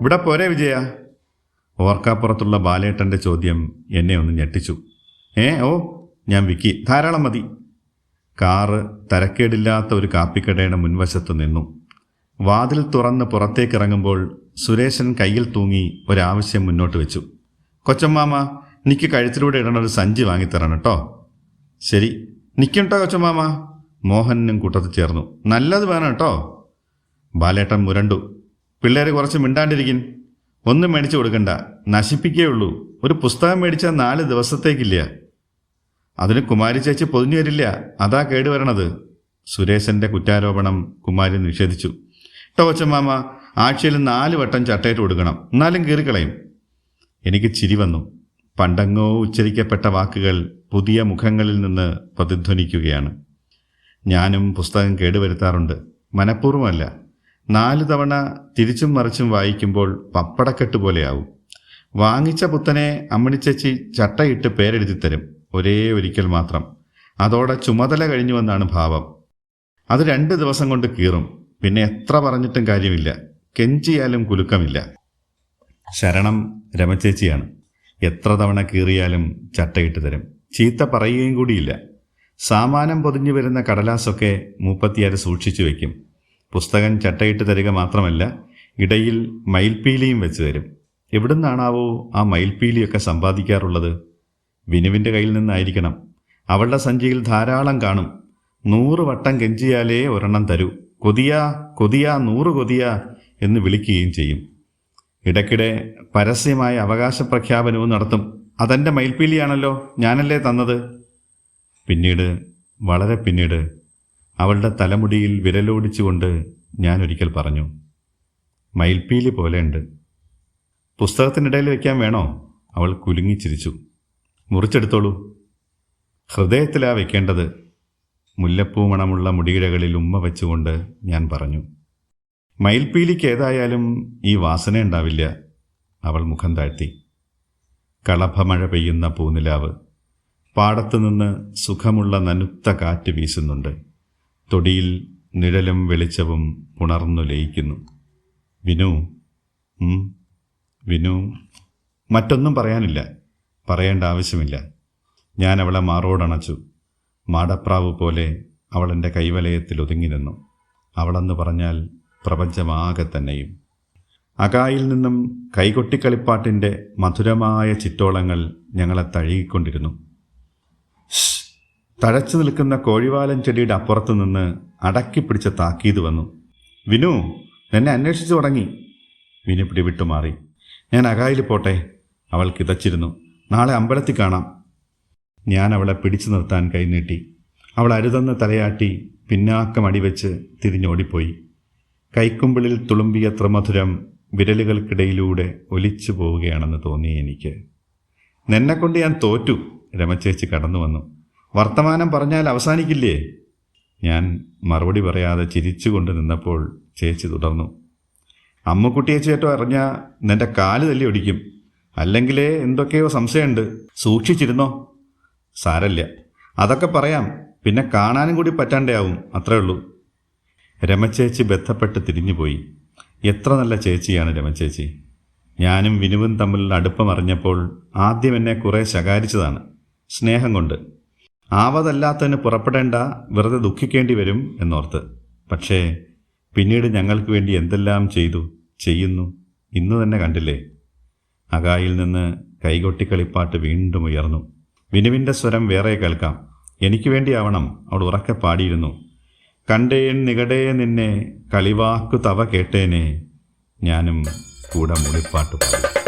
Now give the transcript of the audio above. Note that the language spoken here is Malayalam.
ഇവിടെ പോരെ വിജയ. ഓർക്കാപ്പുറത്തുള്ള ബാലേട്ടന്റെ ചോദ്യം എന്നെ ഒന്ന് ഞെട്ടിച്ചു. ഏ ഓ ഞാൻ വിക്കി. ധാരാളം മതി. കാറ് തരക്കേടില്ലാത്ത ഒരു കാപ്പിക്കടയുടെ മുൻവശത്ത് നിന്നു. വാതിൽ തുറന്ന് പുറത്തേക്കിറങ്ങുമ്പോൾ സുരേശൻ കയ്യിൽ തൂങ്ങി ഒരാവശ്യം മുന്നോട്ട് വെച്ചു. കൊച്ചമ്മാമ എനിക്ക് കഴുത്തിലൂടെ ഇടണ ഒരു സഞ്ചി വാങ്ങിത്തരണം കേട്ടോ. ശരി. നിൽക്കട്ടോ കൊച്ചമ്മാമ? മോഹനും കൂട്ടത്തിൽ ചേർന്നു. നല്ലത് വേണം കേട്ടോ. ബാലേട്ടൻ മുരണ്ടു. പിള്ളേർ കുറച്ച് മിണ്ടാണ്ടിരിക്കും. ഒന്നും മേടിച്ചു കൊടുക്കണ്ട. നശിപ്പിക്കേ ഉള്ളൂ. ഒരു പുസ്തകം മേടിച്ചാൽ നാല് ദിവസത്തേക്കില്ല. അതിന് കുമാരി ചേച്ചി പൊതിഞ്ഞു വരില്ല. അതാ കേടുവരണത് സുരേശന്റെ കുറ്റാരോപണം കുമാരി നിഷേധിച്ചു. ടോച്ചമാമ ആഴ്ചയിൽ നാല് വട്ടം ചട്ടയിട്ട് കൊടുക്കണം. എന്നാലും കീറിക്കളയും. എനിക്ക് ചിരി വന്നു. പണ്ടങ്ങോ ഉച്ചരിക്കപ്പെട്ട വാക്കുകൾ പുതിയ മുഖങ്ങളിൽ നിന്ന് പ്രതിധ്വനിക്കുകയാണ്. ഞാനും പുസ്തകം കേടുവരുത്താറുണ്ട്. മനഃപൂർവമല്ല. നാല് തവണ തിരിച്ചും മറിച്ചും വായിക്കുമ്പോൾ പപ്പടക്കെട്ട് പോലെയാവും. വാങ്ങിച്ച പുത്തനെ അമ്മണിച്ചേച്ചി ചട്ടയിട്ട് പേരെഴുതി തരും. ഒരേ ഒരിക്കൽ മാത്രം. അതോടെ ചുമതല കഴിഞ്ഞുവെന്നാണ് ഭാവം. അത് രണ്ട് ദിവസം കൊണ്ട് കീറും. പിന്നെ എത്ര പറഞ്ഞിട്ടും കാര്യമില്ല. കെഞ്ചിയാലും കുലുക്കമില്ല. ശരണം രമചേച്ചിയാണ്. എത്ര തവണ കീറിയാലും ചട്ടയിട്ട് തരും. ചീത്ത പറയുകയും കൂടിയില്ല. സാമാനം പൊതിഞ്ഞു വരുന്ന കടലാസൊക്കെ മൂപ്പത്തിയാർ സൂക്ഷിച്ചു വയ്ക്കും. പുസ്തകം ചട്ടയിട്ട് തരിക മാത്രമല്ല ഇടയിൽ മയിൽപ്പീലിയും വെച്ച് തരും. എവിടുന്നാണാവോ ആ മയിൽപ്പീലിയൊക്കെ സമ്പാദിക്കാറുള്ളത്? വിനുവിന്റെ കയ്യിൽ നിന്നായിരിക്കണം. അവളുടെ സഞ്ചിയിൽ ധാരാളം കാണും. നൂറ് വട്ടം കെഞ്ചിയാലേ ഒരെണ്ണം തരൂ. കൊതിയാ കൊതിയാ നൂറ് കൊതിയാ എന്ന് വിളിക്കുകയും ചെയ്യും. ഇടയ്ക്കിടെ പരസ്യമായ അവകാശ പ്രഖ്യാപനവും നടത്തും. അതെന്റെ മയിൽപ്പീലിയാണല്ലോ ഞാനല്ലേ തന്നത്? പിന്നീട് വളരെ പിന്നീട് അവളുടെ തലമുടിയിൽ വിരലോടിച്ചുകൊണ്ട് ഞാൻ ഒരിക്കൽ പറഞ്ഞു മയിൽപ്പീലി പോലെയുണ്ട്. പുസ്തകത്തിനിടയിൽ വയ്ക്കാൻ വേണോ? അവൾ കുലുങ്ങിച്ചിരിച്ചു മുറിച്ചെടുത്തോളൂ. ഹൃദയത്തിലാ വെക്കേണ്ടത് മുല്ലപ്പൂ മണമുള്ള മുടിയിഴകളിൽ ഉമ്മ വെച്ചുകൊണ്ട് ഞാൻ പറഞ്ഞു മയിൽപ്പീലിക്ക് ഏതായാലും ഈ വാസന ഉണ്ടാവില്ല അവൾ മുഖം താഴ്ത്തി. കളഭമഴ പെയ്യുന്ന പൂനിലാവ്. പാടത്തുനിന്ന് സുഖമുള്ള നനുത്ത കാറ്റ് വീശുന്നുണ്ട്. തൊടിയിൽ നിഴലും വെളിച്ചവും പുണർന്നു ലയിക്കുന്നു. വിനു വിനു. മറ്റൊന്നും പറയാനില്ല. പറയേണ്ട ആവശ്യമില്ല. ഞാൻ അവളെ മാറോടണച്ചു മാടപ്രാവ് പോലെ അവൾ എന്റെ കൈവലയത്തിൽ ഒതുങ്ങി നിന്നു. അവളെന്ന് പറഞ്ഞാൽ പ്രപഞ്ചമാകെ തന്നെയും. അകായിൽ നിന്നും കൈകൊട്ടിക്കളിപ്പാട്ടിന്റെ മധുരമായ ചിറ്റോളങ്ങൾ ഞങ്ങളെ തഴുകിക്കൊണ്ടിരുന്നു! തഴച്ചു നിൽക്കുന്ന കോഴിവാലൻ ചെടിയുടെ അപ്പുറത്ത് നിന്ന് അടക്കി പിടിച്ച താക്കീത് വന്നു. വിനു എന്നെ അന്വേഷിച്ചു തുടങ്ങി. വിനു പിടി വിട്ടുമാറി ഞാൻ അകായിൽ പോട്ടെ. അവൾ കിതച്ചിരുന്നു. നാളെ അമ്പലത്തിൽ കാണാം. ഞാൻ അവളെ പിടിച്ചു നിർത്താൻ കൈനീട്ടി അവൾ അരുതെന്ന് തലയാട്ടി പിന്നാക്കം അടിവെച്ച് തിരിഞ്ഞോടിപ്പോയി. കൈക്കുമ്പിളിൽ തുളുമ്പിയ ത്രിമധുരം വിരലുകൾക്കിടയിലൂടെ ഒലിച്ചു പോവുകയാണെന്ന് തോന്നി എനിക്ക്. നിന്നെക്കൊണ്ട് ഞാൻ തോറ്റു രമചേച്ചി കടന്നു വന്നു. വർത്തമാനം പറഞ്ഞാൽ അവസാനിക്കില്ലേ? ഞാൻ മറുപടി പറയാതെ ചിരിച്ചുകൊണ്ട് നിന്നപ്പോൾ ചേച്ചി തുടർന്നു. അമ്മക്കുട്ടിയെ ചേട്ടോ അറിഞ്ഞാൽ നിന്റെ കാൽ തല്ലി ഒടിക്കും. അല്ലെങ്കിലേ എന്തൊക്കെയോ സംശയമുണ്ട്. സൂക്ഷിച്ചിരുന്നോ? സാരല്ല. അതൊക്കെ പറയാം. പിന്നെ കാണാനും കൂടി പറ്റാണ്ടാവും അത്രേ ഉള്ളൂ. രമചേച്ചി ബന്ധപ്പെട്ട് തിരിഞ്ഞുപോയി. എത്ര നല്ല ചേച്ചിയാണ് രമചേച്ചി. ഞാനും വിനുവും തമ്മിൽ അടുപ്പം അറിഞ്ഞപ്പോൾ ആദ്യം എന്നെ കുറേ ശകാരിച്ചതാണ്. സ്നേഹം കൊണ്ട്. ആവതല്ലാത്തതിന് പുറപ്പെടേണ്ട വെറുതെ ദുഃഖിക്കേണ്ടി വരും എന്നോർത്ത്. പക്ഷേ പിന്നീട് ഞങ്ങൾക്ക് വേണ്ടി എന്തെല്ലാം ചെയ്തു ചെയ്യുന്നു ഇന്ന് തന്നെ കണ്ടില്ലേ? അകായിൽ നിന്ന് കൈകൊട്ടിക്കളിപ്പാട്ട് വീണ്ടും ഉയർന്നു. വിനുവിന്റെ സ്വരം വേറെ കേൾക്കാം. എനിക്ക് വേണ്ടിയാവണം അവൾ ഉറക്കെ പാടിയിരുന്നു. കണ്ടേൻ നികടേ നിന്നെ കളിവാക്കു തവ കേട്ടേനെ ഞാനും കൂടെ മുളിപ്പാട്ട് പാടി.